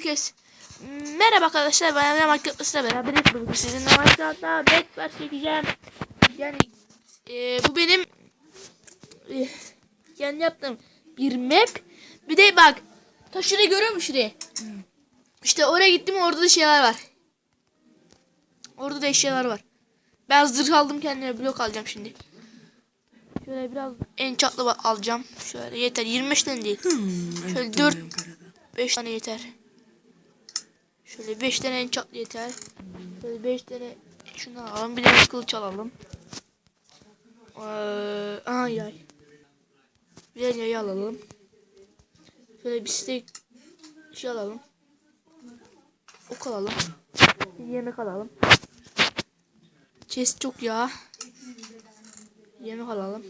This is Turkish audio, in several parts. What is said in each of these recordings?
Herkes merhaba arkadaşlar ben Emre Minecraft'la beraber bugün sizinle Minecraft'ta Bedwars çekeceğim. Yani e, bu benim e, kendi yaptığım bir map. Bir de bak ta şurayı görüyor musun şurayı? İşte oraya gittim orada da şeyler var. Orada da eşyalar var. Ben zırh aldım kendime blok alacağım şimdi. Şöyle biraz en çatlı alacağım. Şöyle yeter 25 tane değil. Şöyle 4 5 tane yeter. Şöyle 5 tane çatlı yeter. Şöyle 5 tane şunu alalım. Bir de kılıç alalım. Ee, aha yay. Bir de yayı alalım. Şöyle bir steak şey alalım. Ok alalım. Bir yemek alalım. Chest çok ya. Yemek alalım.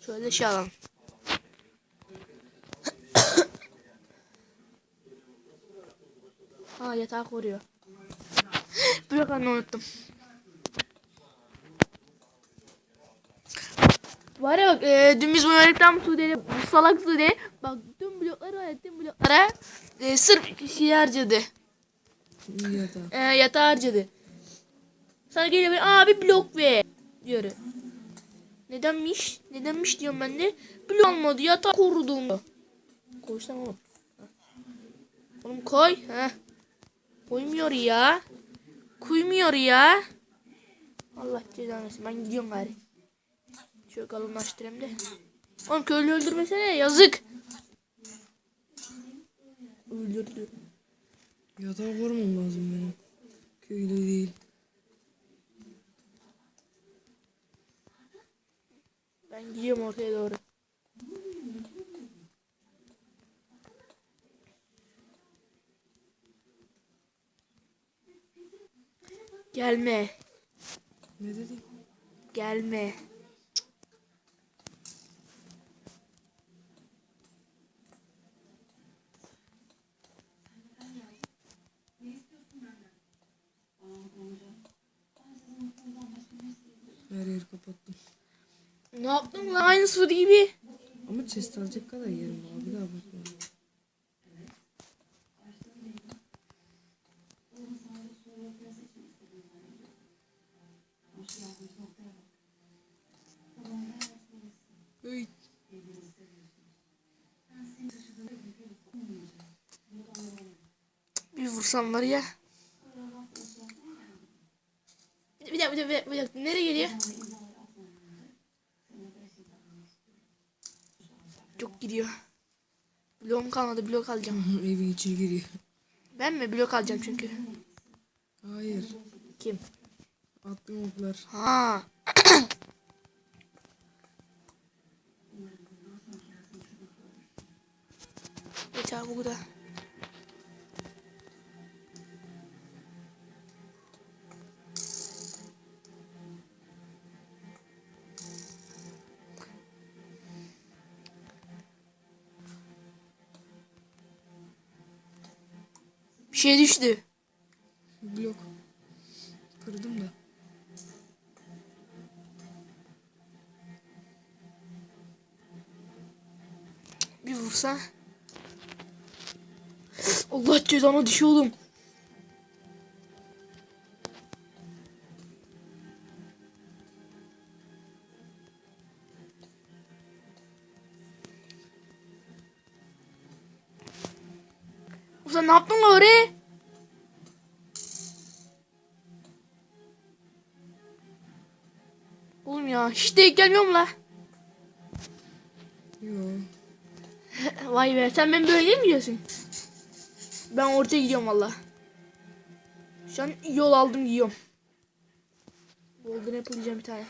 Şöyle şey alalım. Ha yatağı koruyor. Blok anne unuttum. Var ya bak e, dün biz bu öğretmen Sude'yle bu salak Sude bak tüm blokları tüm bloklara e, sırf kişiyi harcadı. Yatağı. E, yatağı harcadı. Sana geliyor böyle abi blok ver diyor. Nedenmiş? Nedenmiş diyorum ben de. Blok olmadı yatağı korudum. Koysana oğlum. Oğlum koy. Heh. Koymuyor ya. Koymuyor ya. Allah cezanı versin. Ben gidiyorum gari. Şöyle kalınlaştırayım de. Oğlum köylü öldürmesene yazık. Öldürdü. Yatağı korumam lazım benim. Köylü değil. Ben gidiyorum ortaya doğru. Gelme. Ne dedin? Gelme. Her yeri kapattım. Ne yaptın lan aynı sıfır gibi? Ama chest alacak kadar yerim var. Bir daha bakma. Bir vursam var ya. Bir dakika bir dakika bir dakika, bir dakika. Nereye geliyor? Çok gidiyor. Bloğum kalmadı blok alacağım. Evin içine giriyor. Ben mi blok alacağım çünkü? Hayır. Kim? Attım oklar. Ha. Geç abi bu da. Bir şey düştü. Blok. Kırdım da. Bir vursa. Allah cezanı düşüyordum. Ulan ne yaptın lan oraya? Oğlum ya hiç denk gelmiyor mu la? Vay be sen ben böyle mi diyorsun? Ben ortaya gidiyorum valla. Şu an yol aldım giyiyorum. Golden apple yiyeceğim bir tane.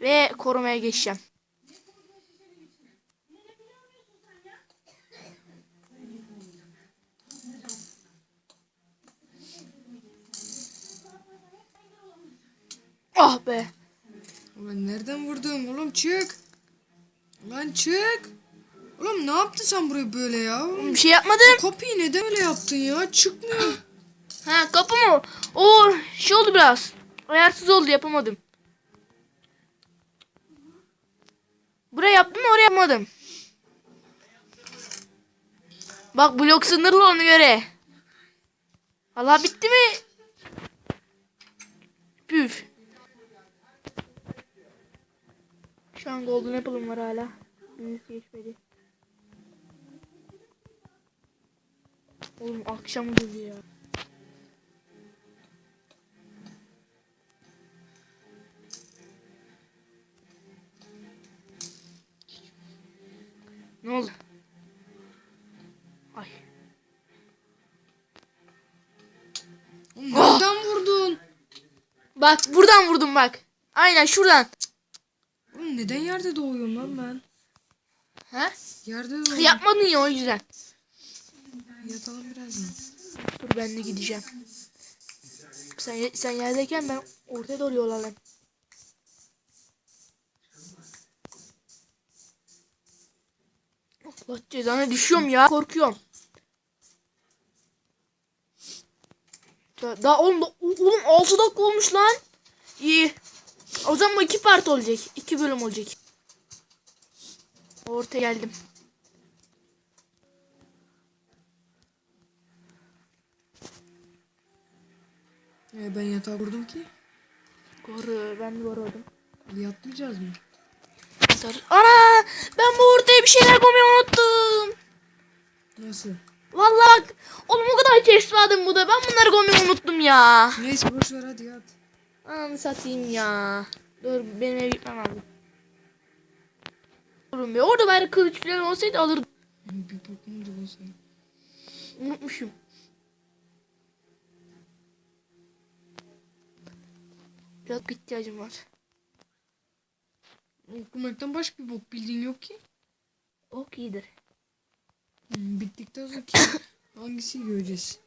Ve korumaya geçeceğim. Ah be. Ulan nereden vurdun? Oğlum çık. Lan çık. Oğlum ne yaptın sen buraya böyle ya? Bir şey yapmadım. kapıyı neden öyle yaptın ya? Çıkmıyor. Ha kapı mı? Oo şey oldu biraz. Ayarsız oldu yapamadım. buraya yaptım oraya yapmadım. Bak blok sınırlı ona göre. Allah bitti mi? Püf. Şu an golden apple'ım var hala. Büyük geçmedi. Oğlum akşam geliyor ya. Ne oldu? Ay. Oğlum nereden vurdun? Bak buradan vurdum bak. Aynen şuradan. Oğlum neden yerde doğuyorum lan ben? Ha? Yerde doğuyorum. Yapmadın ya o yüzden. Yatalım birazdan. Dur ben de gideceğim. Sen sen yerdeyken ben ortaya doğru yol alayım. Allah cezanı düşüyorum ya. Korkuyorum. Da- Daha oğlum, da- oğlum 6 dakika olmuş lan. İyi. O zaman iki part olacak. iki bölüm olacak. Ortaya geldim. Ee, ben yatağa vurdum ki. Doğru ben oldum. Yatmayacağız mı? Dur. Ana ben bu ortaya bir şeyler koymayı unuttum. Nasıl? Vallahi oğlum o kadar vardı bu da ben bunları koymayı unuttum ya. Neyse boş ver hadi yat. Ananı satayım ya. Dur benim eve gitmem lazım. Oğlum ya orada bari kılıç falan olsaydı alırdım. Bir bokum da olsa. Unutmuşum. Biraz ihtiyacım var. Okumaktan başka bir bok bildiğin yok ki. Ok iyidir. Hmm, bittikten sonra ki hangisi göreceğiz?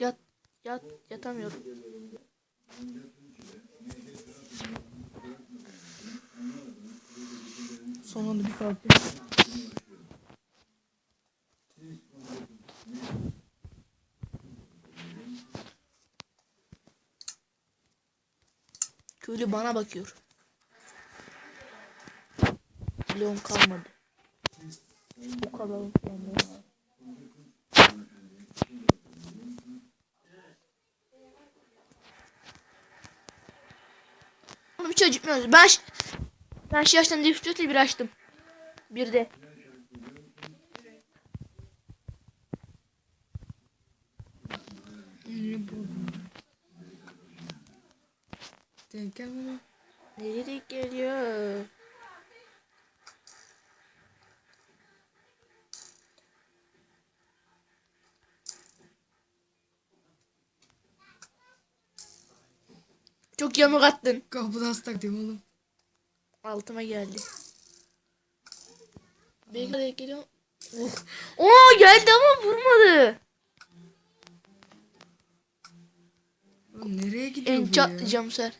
Yat, yat, yatamıyorum. Son anda bir kalktım. Köylü bana bakıyor. Leon kalmadı. Bu kadar yani. Oğlum hiç acıtmıyor. Ben ben şu yaştan difficulty bir açtım. Bir de. Nereye geliyor? Çok yamuk attın. Kapıda hasta diyorum oğlum. Altıma geldi. Belki de geliyor. Oh. Oo geldi ama vurmadı. Oğlum nereye gidiyor En bu ya? çatlayacağım bu sefer.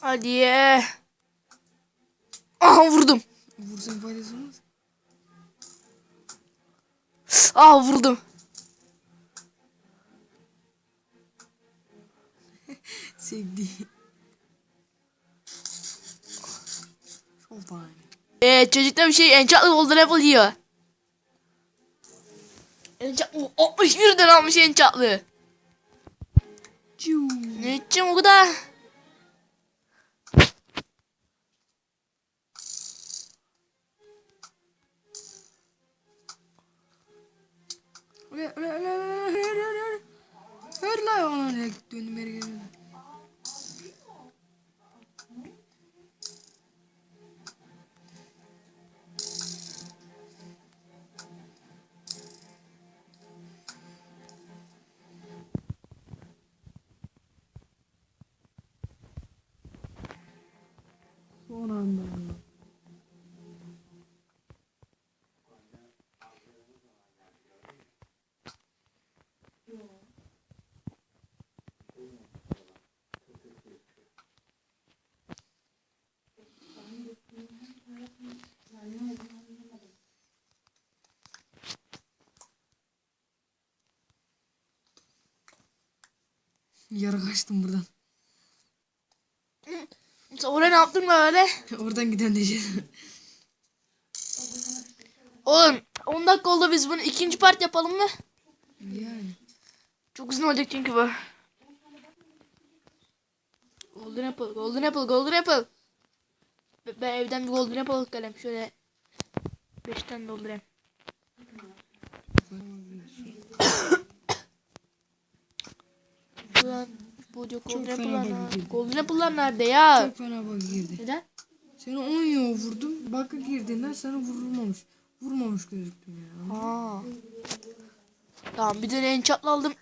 Hadi. Aha vurdum. Vursun faydası olmaz. Aa vurdum. Sevdi. Showtime. Ee, çocukta bir şey enchantlı golden apple yiyor. Enchantlı 61'den almış enchantlı. Ne edeceğim o kadar? Hır la ona ne döndüm beri geldim. Yarı kaçtım buradan. Oraya ne yaptın böyle? Oradan giden diyeceğiz. Oğlum 10 dakika oldu biz bunu ikinci part yapalım mı? yani. Çok uzun olacak çünkü bu. Golden apple, golden apple, golden apple. Be- Ben evden bir golden apple alıp geleyim. Şöyle 5 tane doldurayım. Ulan bu diyor golden apple'lar. Golden apple'lar nerede ya? Çok fena bak girdi. Neden? Seni 10 yıl vurdum. Baka girdiğinden sana vurulmamış. Vurmamış gözüktün ya. Aa. Tamam bir de enchant'la aldım.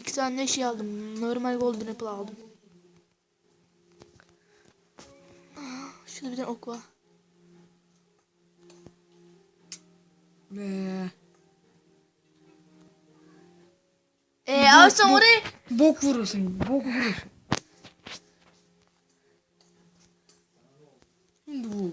İki tane şey aldım. Normal golden apple aldım. Şurada bir tane ok var. Be. Abi sen oraya Bok vurursun. Bok vurursun. Şimdi bu.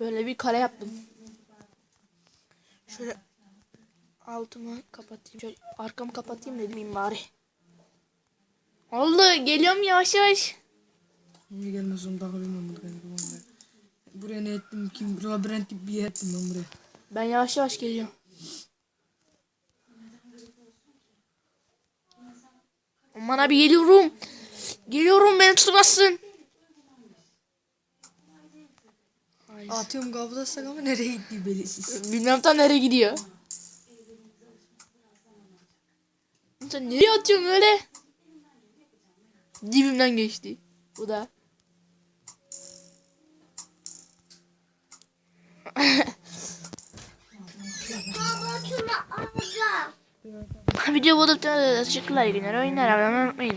böyle bir kare yaptım. Şöyle altımı kapatayım. Şöyle arkamı kapatayım dedim bari. Oldu. Geliyorum yavaş yavaş. Niye gelmez onu daha bilmiyorum burada kanka vallahi. Buraya ne ettim kim? Labirent gibi bir yer ettim ben buraya. Ben yavaş yavaş geliyorum. Aman abi geliyorum. Geliyorum beni tutmazsın. Ay. Atıyorum kablosak ama nereye gitti belirsiz. Bilmem tam nereye gidiyor. Sen nereye atıyorsun öyle? Dibimden geçti. Bu da. Video bulduk. Teşekkürler. Günler. Oyunlar. Abone olmayı unutmayın.